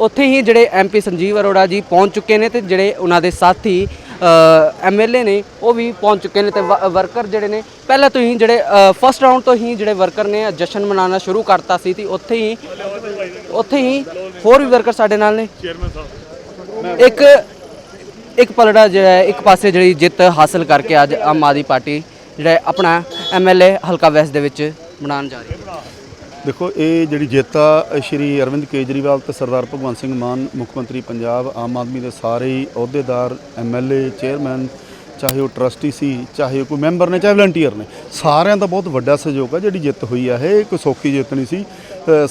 ਉੱਥੇ ਹੀ ਜਿਹੜੇ ਐਮਪੀ ਸੰਜੀਵ ਅਰੋੜਾ ਜੀ ਪਹੁੰਚ ਚੁੱਕੇ ਨੇ ਤੇ ਜਿਹੜੇ ਉਹਨਾਂ ਦੇ ਸਾਥੀ ਐਮਐਲਏ ਨੇ, ਉਹ ਵੀ ਪਹੁੰਚ ਚੁੱਕੇ ਨੇ ਤੇ ਵਰਕਰ ਜਿਹੜੇ ਨੇ, ਪਹਿਲਾਂ ਤੋਂ ਹੀ ਜਿਹੜੇ ਫਸਟ ਰਾਉਂਡ ਤੋਂ ਹੀ ਜਿਹੜੇ ਵਰਕਰ ਨੇ, ਜਸ਼ਨ ਮਨਾਉਣਾ ਸ਼ੁਰੂ ਕਰਤਾ ਸੀ ਤੇ ਉੱਥੇ ਹੀ ਉੱਥੇ ਹੀ ਹੋਰ ਵੀ ਵਰਕਰ ਸਾਡੇ ਨਾਲ ਨੇ। ਇੱਕ ਇੱਕ ਪਲੜਾ ਜਿਹੜਾ ਇੱਕ ਪਾਸੇ ਜਿਹੜੀ ਜਿੱਤ ਹਾਸਲ ਕਰਕੇ ਅੱਜ ਆਮ ਆਦਮੀ ਪਾਰਟੀ ਜਿਹੜਾ ਹੈ, ਆਪਣਾ ਐਮਐਲਏ ਹਲਕਾ ਵੈਸ ਦੇ ਵਿੱਚ ਬਣਾਉਣ ਜਾ ਰਹੀ ਹੈ। ਦੇਖੋ, ਇਹ ਜਿਹੜੀ ਜਿੱਤ ਆ ਸ਼੍ਰੀ ਅਰਵਿੰਦ ਕੇਜਰੀਵਾਲ ਤੇ ਸਰਦਾਰ ਭਗਵੰਤ ਸਿੰਘ ਮਾਨ, ਮੁੱਖ ਮੰਤਰੀ ਪੰਜਾਬ, ਆਮ ਆਦਮੀ ਦੇ ਸਾਰੇ ਹੀ ਅਹੁਦੇਦਾਰ ਐਮਐਲਏ ਚੇਅਰਮੈਨ, ਚਾਹੇ ਉਹ ਟਰਸਟੀ ਸੀ, ਚਾਹੇ ਉਹ ਕੋਈ ਮੈਂਬਰ ਨੇ, ਚਾਹੇ ਵਲੰਟੀਅਰ ਨੇ, ਸਾਰਿਆਂ ਦਾ ਬਹੁਤ ਵੱਡਾ ਸਹਿਯੋਗ ਆ ਜਿਹੜੀ ਜਿੱਤ ਹੋਈ ਆ। ਇਹ ਕੋਈ ਸੌਖੀ ਜਿੱਤ ਨਹੀਂ ਸੀ।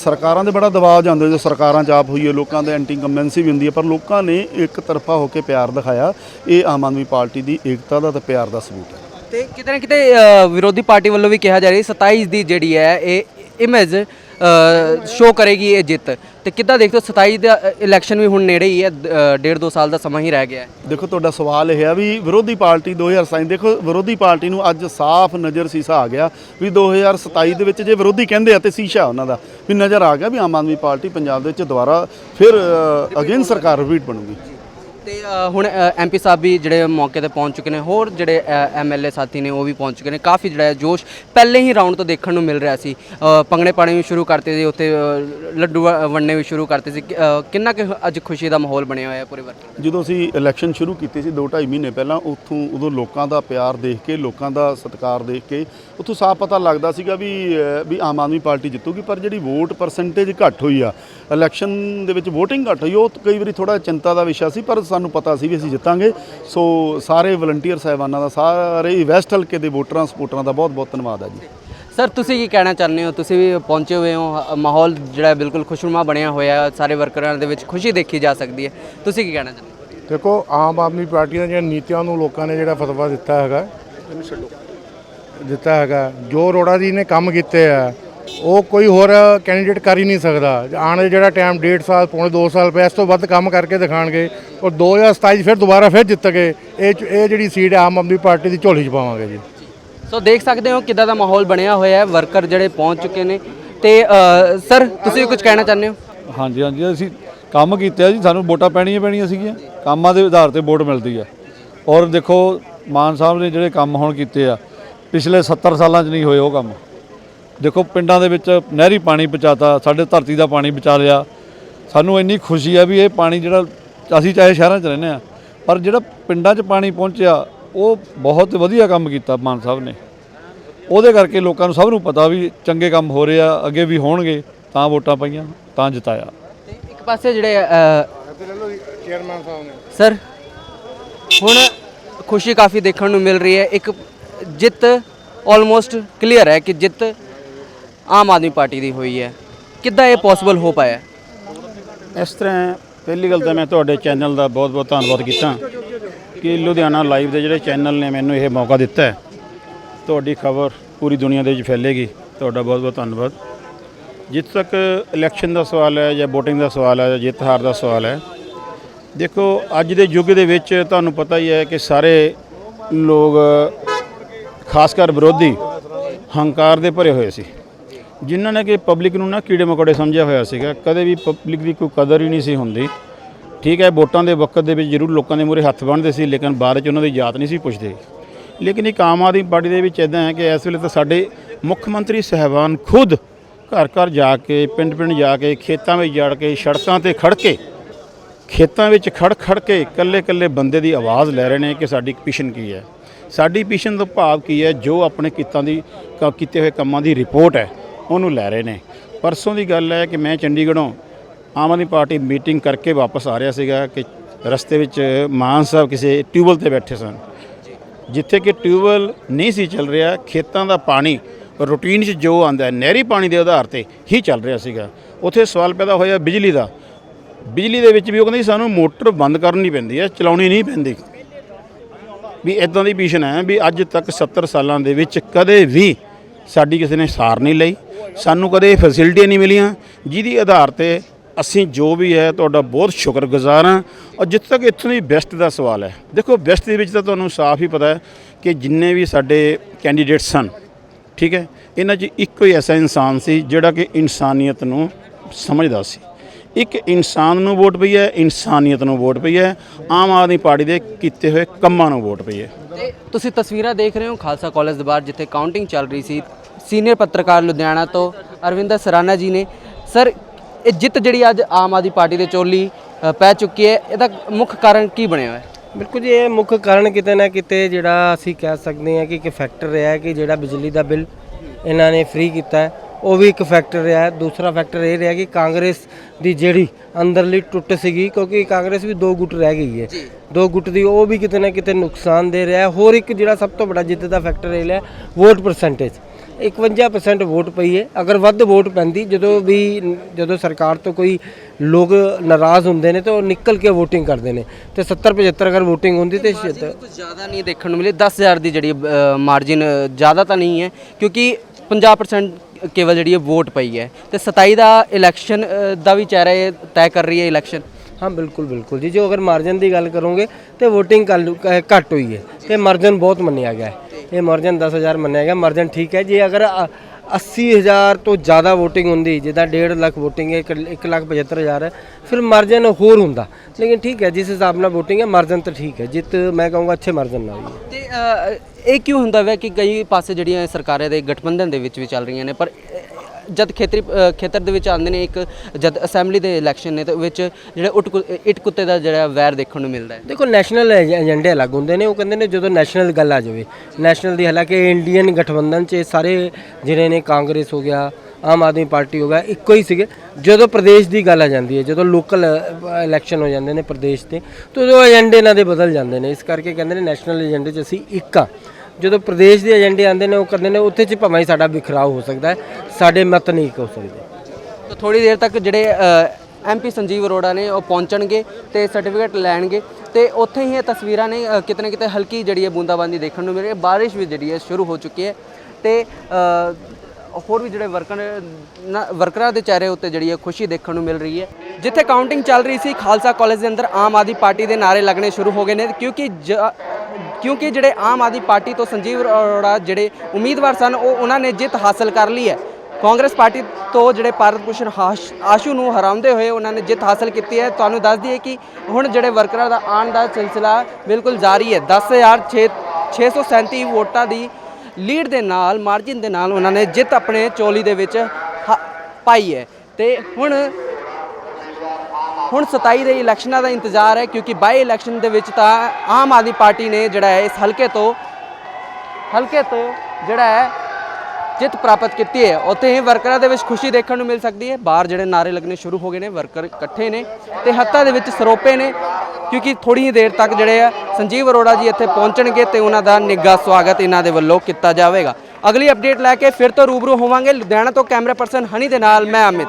ਸਰਕਾਰਾਂ ਦੇ ਬੜਾ ਦਬਾਅ ਜਾਂਦਾ ਜੋ ਸਰਕਾਰਾਂ ਚ ਆਪ ਹੋਈ ਹੈ ਲੋਕਾਂ ਦੇ ਐਂਟੀ ਕੰਬੈਂਸੀ ਵੀ ਹੁੰਦੀ ਹੈ ਪਰ ਲੋਕਾਂ ਨੇ ਇੱਕ ਤਰਫਾ ਹੋ ਕੇ ਪਿਆਰ ਦਿਖਾਇਆ। ਇਹ ਆਮ ਆਦਮੀ ਪਾਰਟੀ ਦੀ ਏਕਤਾ ਦਾ ਤੇ ਪਿਆਰ ਦਾ ਸਬੂਤ ਹੈ। ਤੇ ਕਿਤੇ ਨਾ ਕਿਤੇ ਵਿਰੋਧੀ ਪਾਰਟੀ ਵੱਲੋਂ ਵੀ ਕਿਹਾ ਜਾ ਰਿਹਾ 27 ਦੀ ਜਿਹੜੀ ਹੈ, ਇਹ ਇਮੇਜ ਸ਼ੋ ਕਰੇਗੀ ਇਹ ਜਿੱਤ। ਤੇ ਕਿੱਦਾਂ ਦੇਖਦੇ ਹੋ? 27 ਦਾ ਇਲੈਕਸ਼ਨ ਵੀ ਹੁਣ ਨੇੜੇ ਹੀ ਹੈ ਡੇਢ ਦੋ ਸਾਲ ਦਾ ਸਮਾਂ ਹੀ ਰਹਿ ਗਿਆ ਹੈ। ਦੇਖੋ, ਤੁਹਾਡਾ ਸਵਾਲ ਇਹ ਆ ਵੀ ਵਿਰੋਧੀ ਪਾਰਟੀ 2027 ਦੇਖੋ, ਵਿਰੋਧੀ ਪਾਰਟੀ ਨੂੰ ਅੱਜ ਸਾਫ਼ ਨਜ਼ਰ ਸੀਸਾ ਆ ਗਿਆ ਵੀ 2027 ਦੇ ਵਿੱਚ ਜੇ ਵਿਰੋਧੀ ਕਹਿੰਦੇ ਆ ਤੇ ਸੀਸਾ ਉਹਨਾਂ ਦਾ, ਵੀ ਨਜ਼ਰ ਆ ਗਿਆ ਵੀ ਆਮ ਆਦਮੀ ਪਾਰਟੀ ਪੰਜਾਬ ਦੇ ਵਿੱਚ ਦੁਬਾਰਾ ਫਿਰ ਅਗੇਨ ਸਰਕਾਰ ਰਿਪੀਟ ਬਣੂਗੀ। ਤੇ ਅ, ਹੁਣ ਐਮਪੀ ਸਾਹਿਬ ਵੀ ਜਿਹੜੇ ਮੌਕੇ ਤੇ ਪਹੁੰਚ ਚੁੱਕੇ ਨੇ ਹੋਰ ਜਿਹੜੇ ਐਮਐਲਏ ਸਾਥੀ ਨੇ ਉਹ ਵੀ ਪਹੁੰਚ ਚੁੱਕੇ ਨੇ। ਕਾਫੀ ਜਿਹੜਾ ਹੈ ਜੋਸ਼ ਪਹਿਲੇ ਹੀ ਰਾਊਂਡ ਤੋਂ ਦੇਖਣ ਨੂੰ ਮਿਲ ਰਿਹਾ ਸੀ। ਅ, ਪੰਗੜੇ ਪਾਣੇ ਵੀ ਸ਼ੁਰੂ ਕਰਤੇ ਸੀ ਉੱਥੇ ਅ, ਲੱਡੂ ਵ- ਵੰਡਣੇ ਵੀ ਸ਼ੁਰੂ ਕਰਤੇ ਸੀ। ਕਿ- ਅ, ਕਿੰਨਾ ਕਿ ਅੱਜ ਖੁਸ਼ੀ ਦਾ ਮਾਹੌਲ ਬਣਿਆ ਹੋਇਆ ਹੈ ਪੂਰੇ ਵਰਕ ਜਦੋਂ ਅਸੀਂ ਇਲੈਕਸ਼ਨ ਸ਼ੁਰੂ ਕੀਤੀ ਸੀ 2.5 ਮਹੀਨੇ ਪਹਿਲਾਂ ਉੱਥੋਂ ਉਦੋਂ ਲੋਕਾਂ ਦਾ ਪਿਆਰ ਦੇਖ ਕੇ ਲੋਕਾਂ ਦਾ ਸਤਿਕਾਰ ਦੇਖ ਕੇ ਉੱਥੋਂ ਸਾਫ਼ ਪਤਾ ਲੱਗਦਾ ਸੀਗਾ ਵੀ ਅਹ, ਵੀ ਆਮ ਆਦਮੀ ਪਾਰਟੀ ਜਿੱਤੂਗੀ ਪਰ ਜਿਹੜੀ ਵੋਟ ਪਰਸੈਂਟੇਜ ਘੱਟ ਹੋਈ ਆ ਇਲੈਕਸ਼ਨ ਦੇ ਵਿੱਚ VOTING ਘੱਟ ਹੋਈ ਉਹ ਕਈ ਵਾਰੀ ਥੋੜਾ ਚਿੰਤਾ ਦਾ ਵਿਸ਼ਾ ਸੀ ਪਰ ਸਾਨੂੰ ਪਤਾ ਸੀ ਵੀ ਅਸੀਂ ਜਿੱਤਾਂਗੇ। ਸੋ ਸਾਰੇ ਵਲੰਟੀਅਰ ਸਾਹਿਬਾਨਾਂ ਦਾ ਸਾਰੇ ਹੀ ਵੈਸਟ ਹਲਕੇ ਦੇ ਵੋਟਰਾਂ ਸਪੋਰਟਰਾਂ ਦਾ ਬਹੁਤ ਬਹੁਤ ਧੰਨਵਾਦ ਹੈ ਜੀ। ਸਰ ਤੁਸੀਂ ਕੀ ਕਹਿਣਾ ਚਾਹੁੰਦੇ ਹੋ? ਤੁਸੀਂ ਵੀ ਪਹੁੰਚੇ ਹੋਏ ਹੋ। ਮਾਹੌਲ ਜਿਹੜਾ ਬਿਲਕੁਲ ਖੁਸ਼ਨੁਮਾ ਬਣਿਆ ਹੋਇਆ ਹੈ। ਸਾਰੇ ਵਰਕਰਾਂ ਦੇ ਵਿੱਚ ਖੁਸ਼ੀ ਦੇਖੀ ਜਾ ਸਕਦੀ ਹੈ। ਤੁਸੀਂ ਕੀ ਕਹਿਣਾ ਚਾਹੁੰਦੇ ਹੋ? ਦੇਖੋ ਆਮ ਆਦਮੀ ਪਾਰਟੀ ਦੀਆਂ ਜਿਹੜੀਆਂ ਨੀਤੀਆਂ ਨੂੰ ਲੋਕਾਂ ਨੇ ਜਿਹੜਾ ਫਤਵਾ ਦਿੱਤਾ ਹੈਗਾ ਦਿੱਤਾ ਹੈਗਾ। ਜੋ ਅਰੋੜਾ ਜੀ ਨੇ ਕੰਮ ਕੀਤੇ ਆ ਉਹ ਕੋਈ ਹੋਰ ਕੈਂਡੀਡੇਟ ਕਰ ਹੀ ਨਹੀਂ ਸਕਦਾ। ਆਉਣ ਵਾਲੇ ਜਿਹੜਾ ਟਾਈਮ 1.5 ਸਾਲ ਪੌਣੇ 2 ਸਾਲ ਪਿਆ ਇਸ ਤੋਂ ਵੱਧ ਕੰਮ ਕਰਕੇ ਦਿਖਾਣਗੇ ਔਰ 2027 ਫਿਰ ਦੁਬਾਰਾ ਫਿਰ ਜਿੱਤ ਕੇ ਇਹ 'ਚ- ਇਹ ਜਿਹੜੀ ਸੀਟ ਆਮ ਆਦਮੀ ਪਾਰਟੀ ਦੀ ਝੋਲੀ 'ਚ ਪਾਵਾਂਗੇ ਜੀ। ਸੋ ਦੇਖ ਸਕਦੇ ਹੋ ਕਿੱਦਾਂ ਦਾ ਮਾਹੌਲ ਬਣਿਆ ਹੋਇਆ ਹੈ। ਵਰਕਰ ਜਿਹੜੇ ਪਹੁੰਚ ਚੁੱਕੇ ਨੇ। ਤੇ ਸਰ ਤੁਸੀਂ ਕੁਝ ਕਹਿਣਾ ਚਾਹੁੰਦੇ ਹੋ? ਹਾਂਜੀ ਹਾਂਜੀ ਅਸੀਂ ਕੰਮ ਕੀਤੇ ਆ ਜੀ। ਸਾਨੂੰ ਵੋਟਾਂ ਪੈਣੀਆਂ ਪੈਣੀਆਂ ਸੀਗੀਆਂ। ਕੰਮਾਂ ਦੇ ਆਧਾਰ ਤੇ ਵੋਟ ਮਿਲਦੀ ਆ। ਔਰ ਦੇਖੋ ਮਾਨ ਸਾਹਿਬ ਨੇ ਜਿਹੜੇ ਕੰਮ ਹੁਣ ਕੀਤੇ ਆ ਪਿਛਲੇ 70 ਸਾਲਾਂ 'ਚ ਨਹੀਂ ਹੋਏ ਉਹ ਕੰਮ। ਦੇਖੋ, ਪਿੰਡਾਂ ਦੇ ਵਿੱਚ ਨਹਿਰੀ ਪਾਣੀ ਪਹੁੰਚਾਤਾ, ਸਾਡੇ ਧਰਤੀ ਦਾ ਪਾਣੀ ਬਚਾ ਲਿਆ। ਸਾਨੂੰ ਇੰਨੀ ਖੁਸ਼ੀ ਆ ਵੀ ਇਹ ਪਾਣੀ ਜਿਹੜਾ ਅਸੀਂ ਚਾਹੇ ਸ਼ਹਿਰਾਂ 'ਚ ਰਹਿੰਦੇ ਆ, ਪਰ ਜਿਹੜਾ ਪਿੰਡਾਂ 'ਚ ਪਾਣੀ ਪਹੁੰਚਿਆ, ਉਹ ਬਹੁਤ ਵਧੀਆ ਕੰਮ ਕੀਤਾ ਮਾਨ ਸਾਹਿਬ ਨੇ। ਉਹਦੇ ਕਰਕੇ ਲੋਕਾਂ ਨੂੰ ਸਭ ਨੂੰ ਪਤਾ ਵੀ ਚੰਗੇ ਕੰਮ ਹੋ ਰਹੇ ਆ, ਅੱਗੇ ਵੀ ਹੋਣਗੇ, ਤਾਂ ਵੋਟਾਂ ਪਾਈਆਂ, ਤਾਂ ਜਿਤਾਇਆ। ਇੱਕ ਪਾਸੇ ਜਿਹੜੇ ਚੇਅਰਮੈਨ ਸਾਹਿਬ ਨੇ ਸਰ, ਹੁਣ ਖੁਸ਼ੀ ਕਾਫੀ ਦੇਖਣ ਨੂੰ ਮਿਲ ਰਹੀ ਹੈ। ਇੱਕ ਜਿੱਤ ਆਲਮੋਸਟ ਕਲੀਅਰ ਹੈ ਕਿ ਜਿੱਤ ਆਮ ਆਦਮੀ ਪਾਰਟੀ ਦੀ ਹੋਈ ਹੈ। ਕਿੱਦਾਂ ਇਹ ਪੋਸੀਬਲ ਹੋ ਪਾਇਆ? ਇਸ ਤਰ੍ਹਾਂ ਪਹਿਲੀ ਗੱਲ ਤਾਂ ਮੈਂ ਤੁਹਾਡੇ ਚੈਨਲ ਦਾ ਬਹੁਤ-ਬਹੁਤ ਧੰਨਵਾਦ ਕੀਤਾ ਕਿ ਲੁਧਿਆਣਾ ਲਾਈਵ ਦੇ ਜਿਹੜੇ ਚੈਨਲ ਨੇ ਮੈਨੂੰ ਇਹ ਮੌਕਾ ਦਿੱਤਾ ਹੈ। ਤੁਹਾਡੀ ਖਬਰ ਪੂਰੀ ਦੁਨੀਆ ਦੇ ਵਿੱਚ ਫੈਲੇਗੀ। ਤੁਹਾਡਾ ਬਹੁਤ-ਬਹੁਤ ਧੰਨਵਾਦ। ਜਿੱਥੇ ਤੱਕ ਇਲੈਕਸ਼ਨ ਦਾ ਸਵਾਲ ਹੈ ਜਾਂ VOTING ਦਾ ਸਵਾਲ ਹੈ ਜਾਂ ਜਿੱਤ ਹਾਰ ਦਾ ਸਵਾਲ ਹੈ, ਦੇਖੋ ਅੱਜ ਦੇ ਯੁੱਗ ਦੇ ਵਿੱਚ ਤੁਹਾਨੂੰ ਪਤਾ ਹੀ ਹੈ ਕਿ ਸਾਰੇ ਲੋਕ, ਖਾਸ ਕਰ ਵਿਰੋਧੀ, ਹੰਕਾਰ ਦੇ ਭਰੇ ਹੋਏ ਸੀ। ਜਿਨ੍ਹਾਂ ਨੇ ਕਿ ਪਬਲਿਕ ਨੂੰ ਨਾ ਕੀੜੇ ਮਕੌੜੇ ਸਮਝਿਆ ਹੋਇਆ ਸੀਗਾ, ਕਦੇ ਵੀ ਪਬਲਿਕ ਦੀ ਕੋਈ ਕਦਰ ਹੀ ਨਹੀਂ ਸੀ ਹੁੰਦੀ। ਠੀਕ ਹੈ, ਵੋਟਾਂ ਦੇ ਵਕਤ ਦੇ ਵਿੱਚ ਜ਼ਰੂਰ ਲੋਕਾਂ ਦੇ ਮੂਹਰੇ ਹੱਥ ਬੰਨ੍ਹਦੇ ਸੀ, ਲੇਕਿਨ ਬਾਅਦ 'ਚ ਉਹਨਾਂ ਦੀ ਯਾਦ ਨਹੀਂ ਸੀ ਪੁੱਛਦੇ। ਲੇਕਿਨ ਇੱਕ ਆਮ ਆਦਮੀ ਪਾਰਟੀ ਦੇ ਵਿੱਚ ਇਦਾਂ ਹੈ ਕਿ ਇਸ ਵੇਲੇ ਤਾਂ ਸਾਡੇ ਮੁੱਖ ਮੰਤਰੀ ਸਹਿਬਾਨ ਖੁਦ ਘਰ ਘਰ ਜਾ ਕੇ ਪਿੰਡ ਪਿੰਡ ਜਾ ਕੇ, ਖੇਤਾਂ ਵਿੱਚ ਜੜ ਕੇ, ਸੜਕਾਂ ਤੇ ਖੜ ਕੇ, ਖੇਤਾਂ ਵਿੱਚ ਖੜ ਖੜ ਕੇ ਇਕੱਲੇ ਇਕੱਲੇ ਬੰਦੇ ਦੀ ਆਵਾਜ਼ ਲੈ ਰਹੇ ਨੇ ਕਿ ਸਾਡੀ ਪਿਸ਼ਨ ਕੀ ਹੈ। ਸਾਡੀ ਪਿਸ਼ਨ ਤੋਂ ਭਾਵ ਕੀ ਹੈ? ਜੋ ਆਪਣੇ ਕੀਤਾਂ ਦੀ, ਕ- ਕੀਤੇ ਹੋਏ ਕੰਮਾਂ ਦੀ ਰਿਪੋਰਟ ਹੈ। ਉਹਨੂੰ ਲੈ ਰਹੇ ਨੇ। ਪਰਸੋਂ ਦੀ ਗੱਲ ਹੈ ਕਿ ਮੈਂ ਚੰਡੀਗੜ੍ਹੋਂ ਆਮ ਆਦਮੀ ਪਾਰਟੀ ਮੀਟਿੰਗ ਕਰਕੇ ਵਾਪਸ ਆ ਰਿਹਾ ਸੀਗਾ ਕਿ ਰਸਤੇ ਵਿੱਚ ਮਾਨ ਸਾਹਿਬ ਕਿਸੇ ਟਿਊਬਲ ਤੇ ਬੈਠੇ ਸਨ। ਜਿੱਥੇ ਕਿ ਟਿਊਬਲ ਨਹੀਂ ਸੀ ਚੱਲ ਰਿਹਾ, ਖੇਤਾਂ ਦਾ ਪਾਣੀ ਰੂਟੀਨ 'ਚ ਜੋ ਆਂਦਾ ਨਹਿਰੀ ਪਾਣੀ ਦੇ ਆਧਾਰ ਤੇ ਹੀ ਚੱਲ ਰਿਹਾ ਸੀਗਾ। ਉੱਥੇ ਸਵਾਲ ਪੈਦਾ ਹੋਇਆ ਬਿਜਲੀ ਦਾ। ਬਿਜਲੀ ਦੇ ਵਿੱਚ ਵੀ ਉਹ ਕਹਿੰਦੇ ਸਾਨੂੰ ਮੋਟਰ ਬੰਦ ਕਰਨੀ ਪੈਂਦੀ ਹੈ, ਚਲਾਉਣੀ ਨਹੀਂ ਪੈਂਦੀ। ਵੀ ਇਦਾਂ ਦੀ ਪੀਸ਼ਨ ਹੈ ਵੀ ਅੱਜ ਤੱਕ 70 ਸਾਲਾਂ ਦੇ ਵਿੱਚ ਕਦੇ ਵੀ ਸਾਡੀ ਕਿਸੇ ਨੇ ਸਾਰ ਨਹੀਂ ਲਈ। ਸਾਨੂੰ ਕਦੇ ਫੈਸਿਲਿਟੀਆਂ ਨਹੀਂ ਮਿਲੀਆਂ। ਜਿਹਦੀ ਆਧਾਰ ਤੇ ਅਸੀਂ ਜੋ ਵੀ ਹੈ, ਤੁਹਾਡਾ ਬਹੁਤ ਸ਼ੁਕਰਗੁਜ਼ਾਰ ਹਾਂ। ਔਰ ਜਿੱਥੇ ਤੱਕ ਇੱਥੋਂ ਦੀ ਬੈਸਟ ਦਾ ਸਵਾਲ ਹੈ, ਦੇਖੋ ਬੈਸਟ ਦੇ ਵਿੱਚ ਤਾਂ ਤੁਹਾਨੂੰ ਸਾਫ਼ ਹੀ ਪਤਾ ਹੈ ਕਿ ਜਿੰਨੇ ਵੀ ਸਾਡੇ ਕੈਂਡੀਡੇਟ ਸਨ ਠੀਕ ਹੈ, ਇਹਨਾਂ 'ਚ ਇੱਕੋ ਹੀ ਐਸਾ ਇਨਸਾਨ ਸੀ ਜਿਹੜਾ ਕਿ ਇਨਸਾਨੀਅਤ ਨੂੰ ਸਮਝਦਾ ਸੀ। ਇੱਕ ਇਨਸਾਨ ਨੂੰ ਵੋਟ ਪਈ ਹੈ, ਇਨਸਾਨੀਅਤ ਨੂੰ ਵੋਟ ਪਈ ਹੈ, ਆਮ ਆਦਮੀ ਪਾਰਟੀ ਦੇ ਕੀਤੇ ਹੋਏ ਕੰਮਾਂ ਨੂੰ ਵੋਟ ਪਈ ਹੈ। ਤੁਸੀਂ ਤਸਵੀਰਾਂ ਦੇਖ ਰਹੇ ਹੋ ਖਾਲਸਾ ਕਾਲਜ ਦੇ ਬਾਹਰ ਜਿੱਥੇ ਕਾਊਂਟਿੰਗ ਚੱਲ ਰਹੀ ਸੀ। ਸੀਨੀਅਰ ਪੱਤਰਕਾਰ ਲੁਧਿਆਣਾ ਤੋਂ ਅਰਵਿੰਦਰ ਸਰਾਨਾ ਜੀ ਨੇ। ਸਰ ਇਹ ਜਿੱਤ ਜਿਹੜੀ ਅੱਜ ਆਮ ਆਦਮੀ ਪਾਰਟੀ ਦੇ ਚੋਲੀ ਪੈ ਚੁੱਕੀ ਹੈ ਇਹਦਾ ਮੁੱਖ ਕਾਰਨ ਕੀ ਬਣਿਆ ਹੋਇਆ? ਹੈ ਬਿਲਕੁਲ ਜੀ ਇਹ ਮੁੱਖ ਕਾਰਨ ਕਿਤੇ ਨਾ ਕਿਤੇ ਜਿਹੜਾ ਅਸੀਂ ਕਹਿ ਸਕਦੇ ਹਾਂ ਕਿ ਇੱਕ ਫੈਕਟਰ ਰਿਹਾ ਹੈ ਕਿ ਜਿਹੜਾ ਬਿਜਲੀ ਦਾ ਬਿੱਲ ਇਹਨਾਂ ਨੇ ਫ੍ਰੀ ਕੀਤਾ ਉਹ ਵੀ ਇੱਕ ਫੈਕਟਰ ਰਿਹਾ ਹੈ। ਦੂਸਰਾ ਫੈਕਟਰ ਇਹ ਰਿਹਾ ਕਿ ਕਾਂਗਰਸ ਦੀ ਜਿਹੜੀ ਅੰਦਰਲੀ ਟੁੱਟ ਸੀਗੀ ਕਿਉਂਕਿ ਕਾਂਗਰਸ ਵੀ ਦੋ ਗੁੱਟ ਰਹਿ ਗਈ ਹੈ। ਦੋ ਗੁੱਟ ਦੀ ਉਹ ਵੀ ਕਿਤੇ ਨਾ ਕਿਤੇ ਨੁਕਸਾਨ ਦੇ ਰਿਹਾ ਹੋਰ ਇੱਕ ਜਿਹੜਾ ਸਭ ਤੋਂ ਵੱਡਾ ਜਿੱਤ ਦਾ ਫੈਕਟਰ ਇਹ ਰਿਹਾ ਵੋਟ ਪਰਸੈਂਟੇਜ 51% ਵੋਟ ਪਈ ਹੈ। ਅਗਰ ਵੱਧ ਵੋਟ ਪੈਂਦੀ ਜਦੋਂ ਵੀ ਜਦੋਂ ਸਰਕਾਰ ਤੋਂ ਕੋਈ ਲੋਕ ਨਾਰਾਜ਼ ਹੁੰਦੇ ਨੇ ਤਾਂ ਉਹ ਨਿਕਲ ਕੇ VOTING ਕਰਦੇ ਨੇ। ਤੇ 70 75 ਅਗਰ VOTING ਹੁੰਦੀ ਤੇ ਕੁਝ ਜ਼ਿਆਦਾ ਨਹੀਂ ਦੇਖਣ ਨੂੰ ਮਿਲੇ। 10000 ਦੀ ਜਿਹੜੀ ਮਾਰਜਿਨ ਜ਼ਿਆਦਾ ਤਾਂ ਨਹੀਂ ਹੈ ਕਿਉਂਕਿ 50% ਕੇਵਲ ਜਿਹੜੀ ਹੈ ਵੋਟ ਪਈ ਹੈ। ਤੇ 27 ਦਾ ਇਲੈਕਸ਼ਨ ਦਾ ਵੀ ਚਿਹਰਾ ਇਹ ਤੈਅ ਕਰ ਰਹੀ ਹੈ ਇਲੈਕਸ਼ਨ ਹਾਂ ਬਿਲਕੁਲ ਬਿਲਕੁਲ ਜੀ। ਜੋ ਅਗਰ ਮਾਰਜਨ ਦੀ ਗੱਲ ਕਰੋਗੇ ਤੇ VOTING ਘੱਟ ਹੋਈ ਹੈ। ਤੇ ਮਾਰਜਨ ਬਹੁਤ ਮੰਨਿਆ ਗਿਆ ਹੈ। ਇਹ ਮਾਰਜਨ 10000 ਮੰਨਿਆ ਗਿਆ। ਮਾਰਜਨ ਠੀਕ ਹੈ ਜੇ। ਅਗਰ ਅ- 80000 ਤੋਂ ਜ਼ਿਆਦਾ VOTING ਹੁੰਦੀ, ਜਿੱਦਾਂ 1.5 ਲੱਖ VOTING ਹੈ 1 ਲੱਖ 75000 ਹੈ, ਫਿਰ ਮਾਰਜਨ ਹੋਰ ਹੁੰਦਾ। ਲੇਕਿਨ ਠੀਕ ਹੈ, ਜਿਸ ਹਿਸਾਬ ਨਾਲ VOTING ਹੈ ਮਾਰਜਨ ਤਾਂ ਠੀਕ ਹੈ। ਜਿੱਤ ਮੈਂ ਕਹੂੰਗਾ ਅੱਛੇ ਮਾਰਜਨ ਨਾਲ ਹੋਈ ਤੇ ਇਹ ਕਿਉਂ ਹੁੰਦਾ ਵਾ ਕਿ ਕਈ ਪਾਸੇ ਜਿਹੜੀਆਂ ਸਰਕਾਰਾਂ ਦੇ ਗਠਬੰਧਨ ਦੇ ਵਿੱਚ ਵੀ ਚੱਲ ਰਹੀਆਂ ਨੇ, ਪਰ ਜਦ ਖੇਤਰੀ ਖੇਤਰ ਦੇ ਵਿੱਚ ਆਉਂਦੇ ਨੇ ਇੱਕ ਜਦ ਅਸੈਂਬਲੀ ਦੇ ਇਲੈਕਸ਼ਨ ਨੇ, ਤੇ ਵਿੱਚ ਜਿਹੜਾ ਉਟ ਕੁ- ਇੱਟ ਕੁੱਤੇ ਦਾ ਜਿਹੜਾ ਵੈਰ ਦੇਖਣ ਨੂੰ ਮਿਲਦਾ ਹੈ। ਦੇਖੋ, ਨੈਸ਼ਨਲ ਏਜੰਡੇ ਅਲੱਗ ਹੁੰਦੇ ਨੇ, ਉਹ ਕਹਿੰਦੇ ਨੇ ਜਦੋਂ ਨੈਸ਼ਨਲ ਗੱਲ ਆ ਜਾਵੇ। ਨੈਸ਼ਨਲ ਦੀ ਹਾਲਾਂਕਿ ਇੰਡੀਅਨ ਗਠਬੰਧਨ 'ਚ ਇਹ ਸਾਰੇ ਜਿਹੜੇ ਨੇ ਕਾਂਗਰਸ ਹੋ ਗਿਆ, ਆਮ ਆਦਮੀ ਪਾਰਟੀ ਹੋ ਗਿਆ, ਇੱਕੋ ਹੀ ਸੀਗੇ। ਜਦੋਂ ਪ੍ਰਦੇਸ਼ ਦੀ ਗੱਲ ਆ ਜਾਂਦੀ ਹੈ, ਜਦੋਂ ਲੋਕਲ ਇਲੈਕਸ਼ਨ ਹੋ ਜਾਂਦੇ ਨੇ ਪ੍ਰਦੇਸ਼ ਤੇ ਤਾਂ ਉਦੋਂ ਏਜੰਡੇ ਇਹਨਾਂ ਦੇ ਬਦਲ ਜਾਂਦੇ ਨੇ। ਇਸ ਕਰਕੇ ਕਹਿੰਦੇ ਨੇ ਨੈਸ਼ਨਲ ਏਜੰਡੇ 'ਚ ਅਸੀਂ ਇੱਕ ਆ। ਜਦੋਂ ਪ੍ਰਦੇਸ਼ ਦੇ ਏਜੰਡੇ ਆਉਂਦੇ ਨੇ ਉਹ ਕਰਦੇ ਨੇ ਉੱਥੇ 'ਚ ਭਾਵੇਂ ਸਾਡਾ ਵਿਖਰਾਓ ਹੋ ਸਕਦਾ ਹੈ ਸਾਡੇ ਮਤ ਨਹੀਂ ਹੋ ਸਕਦੇ। ਤਾਂ ਥੋੜੀ ਦੇਰ ਤੱਕ ਜਿਹੜੇ ਐਮਪੀ ਸੰਜੀਵ ਅਰੋੜਾ ਨੇ ਉਹ ਪਹੁੰਚਣਗੇ ਤੇ ਸਰਟੀਫਿਕੇਟ ਲੈਣਗੇ ਤੇ ਉੱਥੇ ਹੀ ਇਹ ਤਸਵੀਰਾਂ ਨੇ ਅ, ਕਿਤੇ ਨਾ ਕਿਤੇ ਹਲਕੀ ਜਿਹੜੀ ਹੈ ਬੂੰਦਾਬਾਂਦੀ ਦੇਖਣ ਨੂੰ ਮਿਲ ਰਹੀ ਹੈ। ਬਾਰਿਸ਼ ਵੀ ਜਿਹੜੀ ਹੈ ਸ਼ੁਰੂ ਹੋ ਚੁੱਕੀ ਹੈ ਤੇ ਅ, ਹੋਰ ਵੀ ਜਿਹੜੇ ਵਰਕਰ ਨਾ- ਵਰਕਰਾਂ ਦੇ ਚਿਹਰੇ ਉੱਤੇ ਜਿਹੜੀ ਹੈ ਖੁਸ਼ੀ ਦੇਖਣ ਨੂੰ ਮਿਲ ਰਹੀ ਹੈ। ਜਿੱਥੇ ਕਾਊਂਟਿੰਗ ਚੱਲ ਰਹੀ ਸੀ ਖਾਲਸਾ ਕਾਲਜ ਦੇ ਅੰਦਰ ਆਮ ਆਦਮੀ ਪਾਰਟੀ ਦੇ ਨਾਰੇ ਲੱਗਣੇ ਸ਼ੁਰੂ ਹੋ ਗਏ ਨੇ ਕਿਉਂਕਿ ਜ- ਕਿਉਂਕਿ ਜਿਹੜੇ ਆਮ ਆਦਮੀ ਪਾਰਟੀ ਤੋਂ ਸੰਜੀਵ ਅਰੋੜਾ ਜਿਹੜੇ ਉਮੀਦਵਾਰ ਸਨ, ਉਹ ਉਹਨਾਂ ਨੇ ਜਿੱਤ ਹਾਸਲ ਕਰ ਲਈ ਹੈ। ਕਾਂਗਰਸ ਪਾਰਟੀ ਤੋਂ ਜਿਹੜੇ ਭਾਰਤ ਭੂਸ਼ਣ ਹਾਸ਼- ਆਸ਼ੂ ਨੂੰ ਹਰਾਉਂਦੇ ਹੋਏ ਉਹਨਾਂ ਨੇ ਜਿੱਤ ਹਾਸਲ ਕੀਤੀ ਹੈ। ਤੁਹਾਨੂੰ ਦੱਸ ਦਈਏ ਕਿ ਹੁਣ ਜਿਹੜੇ ਵਰਕਰਾਂ ਦਾ ਆਉਣ ਦਾ ਸਿਲਸਿਲਾ ਬਿਲਕੁਲ ਜਾਰੀ ਹੈ। 10637 ਵੋਟਾਂ ਦੀ ਲੀਡ ਦੇ ਨਾਲ, ਮਾਰਜਿਨ ਦੇ ਨਾਲ ਉਹਨਾਂ ਨੇ ਜਿੱਤ ਆਪਣੇ ਚੋਲੀ ਦੇ ਵਿੱਚ ਹਾ- ਪਾਈ ਹੈ। ਤੇ ਹੁਣ ਹੁਣ 27 ਦੇ ਇਲੈਕਸ਼ਨਾਂ ਦਾ ਇੰਤਜ਼ਾਰ ਹੈ, ਕਿਉਂਕਿ ਬਾਈ ਇਲੈਕਸ਼ਨ ਦੇ ਵਿੱਚ ਤਾਂ ਆਮ ਆਦਮੀ ਪਾਰਟੀ ਨੇ ਜਿਹੜਾ ਹੈ, ਇਸ ਹਲਕੇ ਤੋਂ ਹਲਕੇ ਤੋਂ ਜਿਹੜਾ ਹੈ, ਜਿੱਤ ਪ੍ਰਾਪਤ ਕੀਤੀ ਹੈ। ਉੱਥੇ ਹੀ ਵਰਕਰਾਂ ਦੇ ਵਿੱਚ ਖੁਸ਼ੀ ਦੇਖਣ ਨੂੰ ਮਿਲ ਸਕਦੀ ਹੈ। ਬਾਹਰ ਜਿਹੜੇ ਨਾਰੇ ਲੱਗਣੇ ਸ਼ੁਰੂ ਹੋ ਗਏ ਨੇ, ਵਰਕਰ ਇਕੱਠੇ ਨੇ ਤੇ ਹੱਥਾਂ ਦੇ ਵਿੱਚ ਸਰੋਪੇ ਨੇ, ਕਿਉਂਕਿ ਥੋੜੀ ਹੀ ਦੇਰ ਤੱਕ ਜਿਹੜੇ ਆ, ਸੰਜੀਵ ਅਰੋੜਾ ਜੀ ਇੱਥੇ ਪਹੁੰਚਣਗੇ ਤੇ ਉਹਨਾਂ ਦਾ ਨਿੱਘਾ ਸਵਾਗਤ ਇਹਨਾਂ ਦੇ ਵੱਲੋਂ ਕੀਤਾ ਜਾਵੇਗਾ। ਅਗਲੀ ਅਪਡੇਟ ਲੈ ਕੇ ਫਿਰ ਤੋਂ ਰੂਬਰੂ ਹੋਵਾਂਗੇ। ਲੁਧਿਆਣਾ ਤੋਂ ਕੈਮਰਾ ਪਰਸਨ ਹਨੀ ਦੇ ਨਾਲ, ਮੈਂ ਅਮਿਤ।